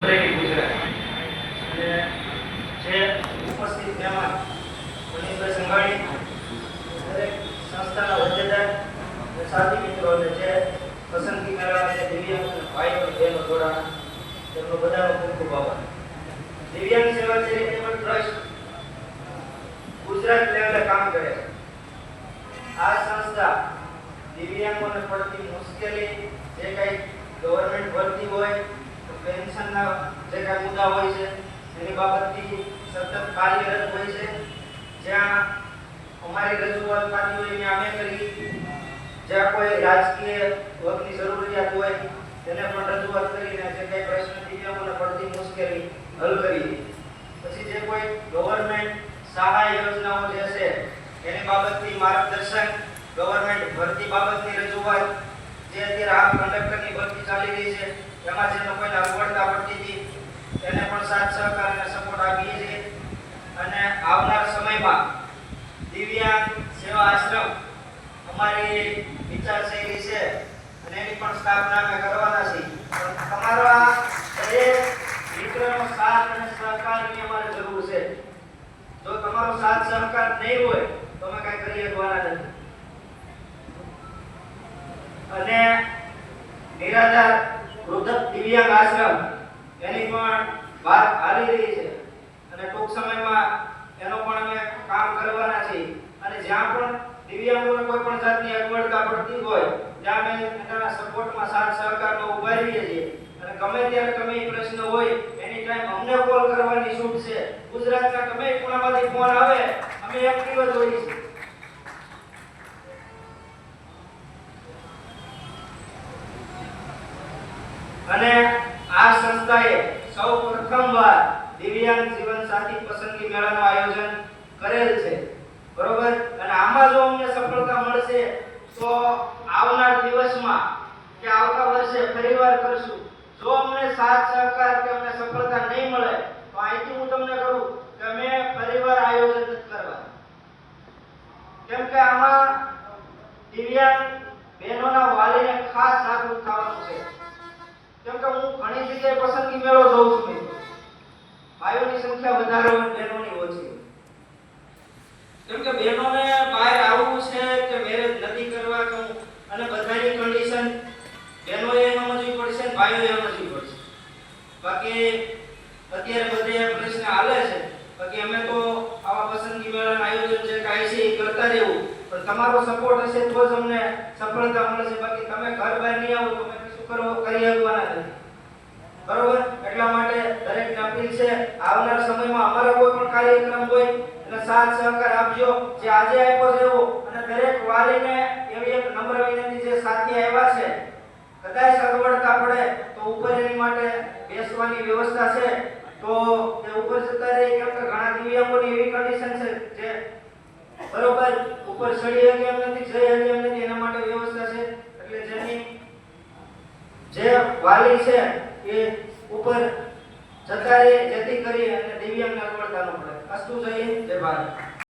જે ઉપસ્થિત મહેમાન મનીષભાઈ સંઘાણી, દરેક સંસ્થાના હોદ્દેદાર અને સાથી મિત્રો અને જે પસંદગી મેળવવા દિવ્યાંગ અને ભાઈઓ અને તેમનો બધાનો ખૂબ ખૂબ આભાર. દિવ્યાંગ સેવા ચેરિટેબલ ટ્રસ્ટ ગુજરાત લેવલે કામ કરે છે. આ સંસ્થા દિવ્યાંગોને પડતી મુશ્કેલી જે કંઈ ગવર્મેન્ટ ભરતી હોય તો જે કાંઈ મુદ્દા હોય છે, એની બાબતથી સતત કાર્યરત હોય છે. જ્યાં અમારી રજૂઆત થતી હોય ત્યાં અમે કરી, જ્યાં કોઈ રાજકીય વર્ગની જરૂરિયાત હોય, તેને પણ રજૂઆત કરીને જે કંઈ પ્રશ્ન દિવ્યાંગોને પડતી મુશ્કેલી હલ કરી પછી જે કોઈ ગવર્મેન્ટ સહાય યોજનાઓ જે છે એની બાબતથી માર્ગદર્શન ગવર્મેન્ટ ભરતી બાબતની રજૂઆત, જે અત્યારે આ કંડક્ટરની ભરતી ચાલી રહી છે એમાં જે લોકોને અગવડતા પડતી હતી તેને પણ સાથ સહકાર અને સપોર્ટ આપીએ છીએ. અને આવનાર સમયમાં દિવ્યાંગ સેવા આશ્રમ અમારી વિચારશૈલી છે અને એની પણ સ્થાપના અમે કરવાના છીએ. તમારા દરેક મિત્રનો સાથ અને સહકારની અમારે જરૂર છે. જો તમારો સાથ સહકાર નહીં હોય, તો અમે કાંઈ કરી શકવાના નથી. અને નિરાધાર વૃદ્ધ દિવ્યાંગ આશ્રમ, એની પણ વાત હાલી રહી છે. અને ટૂંક સમયમાં એનો પણ અમે કામ કરવાના છીએ. અને જ્યાં પણ દિવ્યાંગોને કોઈ પણ જાતની અગવડતા પડતી હોય, ત્યાં અમે એના સપોર્ટમાં સાથ સહકારનો ઊભા રહીએ છીએ. અને ગમે ત્યારે એ પ્રશ્ન હોય, એની ટાઈમ અમને કોલ કરવાની છૂટ છે. ગુજરાતના ગમે ખૂણામાંથી ફોન આવે, અમે એક્ટિવ જ હોઈએ છીએ. અને આ સંસ્થાએ સૌ પ્રથમવાર દિવ્યાંગ જીવન સાથી પસંદગી મેળાનું આયોજન કરેલ છે. બરોબર? અને આમાં જો અમને સફળતા મળશે, તો આવનાર દિવસમાં કે આવતા વર્ષે ફરીવાર કરશું. જો અમને સાથ સહકાર કે અમને સફળતા નહીં મળે, તો અહીંથી હું તમને કહું કે અમે ફરીવાર આયોજન નથી કરવા કેમ કે આમાં દિવ્યાંગ બહેનોના વાલીને ખાસ જાગૃત થવાનું છે. કેમ કે હું ઘણી જગ્યાએ પસંદગી મેળો જોઉં છું ભાઈઓની સંખ્યા વધારે હોય બહેનોની ઓછી કેમ કે બહેનોને બહાર આવવું છે કે મેરેજ નથી કરવા કે અને બધાની કન્ડિશન બહેનોએ સમજવી પડશે ને ભાઈઓએ સમજવી પડશે. બાકી અત્યારે બધે પ્રશ્ન હાલે છે. બાકી અમે તો આવા પસંદગી મેળાના આયોજન જે કાંઈ છે એ કરતા રહેવું. પણ તમારો સપોર્ટ હશે તો જ અમને સફળતા મળશે બાકી તમે ઘર બહાર નહીં આવો તો કરો શકવાના નથી બરોબર? એટલા માટે દરેકને અપીલ છે. આવનાર સમયમાં અમારો કોઈ પણ કાર્યક્રમ હોય એટલે સાથ સહકાર આપજો. જે આજે આપ્યો છે એવો. અને દરેક વાલીને એવી એક નમ્ર વિનંતી જે સાથી આવ્યા છે. કદાચ અગવડતા પડે તો ઉપર એની માટે બેસવાની વ્યવસ્થા છે. તો એ ઉપર જતા રહે, કેમ કે ઘણા દિવ્યાંગોની એવી કન્ડિશન છે જે બરોબર ઉપર ચડી શકે એમ નથી, જઈ શકે એમ નથી, એના માટે વ્યવસ્થા છે. એટલે જેની જે વાલી છે એ ઉપર જતા રહે જેથી કરી અને દિવ્યાંગ અગવડતા ન પડે. અસ્તુ જય જય ભારત.